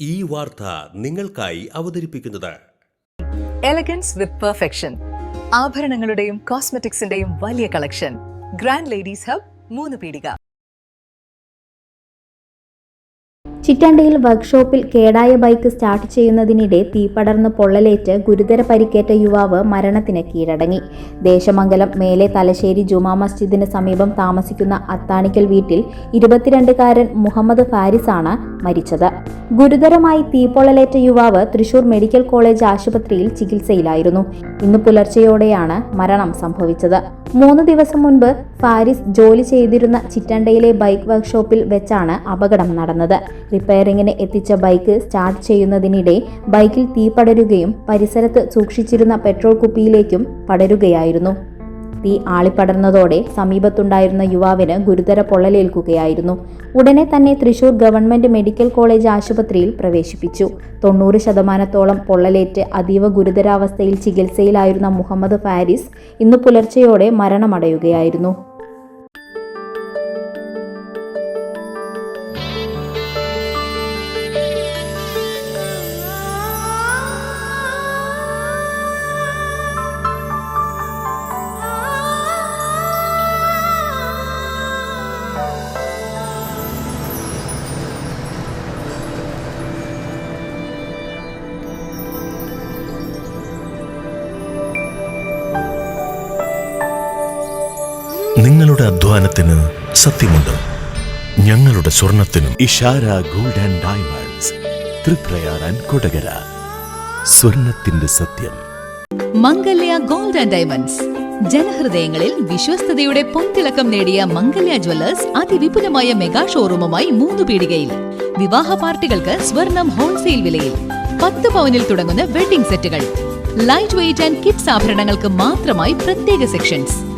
ഈ വാർത്ത നിങ്ങൾക്കായി അവതരിപ്പിക്കുന്നത്. എലഗൻസ് വിത്ത് പെർഫെക്ഷൻ ആഭരണങ്ങളുടെയും കോസ്മെറ്റിക്സിന്റെയും വലിയ കളക്ഷൻ ഗ്രാൻഡ് ലേഡീസ് ഹബ് മൂന്ന് പീടിക. ചിറ്റണ്ടയിൽ വർക്ക്ഷോപ്പിൽ കേടായ ബൈക്ക് സ്റ്റാർട്ട് ചെയ്യുന്നതിനിടെ തീപടർന്ന് പൊള്ളലേറ്റ് ഗുരുതര പരിക്കേറ്റ യുവാവ് മരണത്തിന് കീഴടങ്ങി. ദേശമംഗലം മേലെ തലശ്ശേരി ജുമാ മസ്ജിദിന് സമീപം താമസിക്കുന്ന അത്താണിക്കൽ വീട്ടിൽ ഇരുപത്തിരണ്ടുകാരൻ മുഹമ്മദ് ഫാരിസാണ് മരിച്ചത്. ഗുരുതരമായി തീപ്പൊള്ളലേറ്റ യുവാവ് തൃശൂർ മെഡിക്കൽ കോളേജ് ആശുപത്രിയിൽ ചികിത്സയിലായിരുന്നു. ഇന്ന് പുലർച്ചെയോടെയാണ് മരണം സംഭവിച്ചത്. മൂന്ന് ദിവസം മുൻപ് ഫാരിസ് ജോലി ചെയ്തിരുന്ന ചിറ്റണ്ടയിലെ ബൈക്ക് വർക്ക്ഷോപ്പിൽ വെച്ചാണ് അപകടം നടന്നത്. റിപ്പയറിംഗിന് എത്തിച്ച ബൈക്ക് സ്റ്റാർട്ട് ചെയ്യുന്നതിനിടെ ബൈക്കിൽ തീ പടരുകയും പരിസരത്ത് സൂക്ഷിച്ചിരുന്ന പെട്രോൾ കുപ്പിയിലേക്കും പടരുകയായിരുന്നു. തീ ആളിപ്പടർന്നതോടെ സമീപത്തുണ്ടായിരുന്ന യുവാവിന് ഗുരുതര പൊള്ളലേൽക്കുകയായിരുന്നു. ഉടനെ തന്നെ തൃശൂർ ഗവൺമെന്റ് മെഡിക്കൽ കോളേജ് ആശുപത്രിയിൽ പ്രവേശിപ്പിച്ചു. തൊണ്ണൂറ് ശതമാനത്തോളം പൊള്ളലേറ്റ് അതീവ ഗുരുതരാവസ്ഥയിൽ ചികിത്സയിലായിരുന്ന മുഹമ്മദ് ഫാരിസ് ഇന്ന് പുലർച്ചെയോടെ മരണമടയുകയായിരുന്നു. നിങ്ങളുടെ അധ്വാനത്തിന് സത്യമുണ്ട്. ഞങ്ങളുടെ സ്വർണത്തിനും Ishara gold and diamonds Thriprayar and Kodakara. സ്വർണത്തിന്റെ സത്യം. മംഗല്യ ഗോൾഡ് ആൻഡ് ഡയമണ്ട്സ് ജനഹൃദയങ്ങളിൽ വിശ്വസ്തയുടെ പൊൻതിളക്കം നേടിയ മംഗല്യ ജ്വല്ലേഴ്സ് അതിവിപുലമായ മെഗാ ഷോറൂമുമായി മൂന്ന് പീടികയിൽ. വിവാഹ പാർട്ടികൾക്ക് സ്വർണം ഹോൾസെയിൽ വിലയിൽ. പത്ത് പവനിൽ തുടങ്ങുന്ന വെഡിംഗ് സെറ്റുകൾ ലൈറ്റ് വെയിറ്റ് ആൻഡ് കിഡ്സ് ആഭരണങ്ങൾക്ക് മാത്രമായി പ്രത്യേക സെക്ഷൻസ്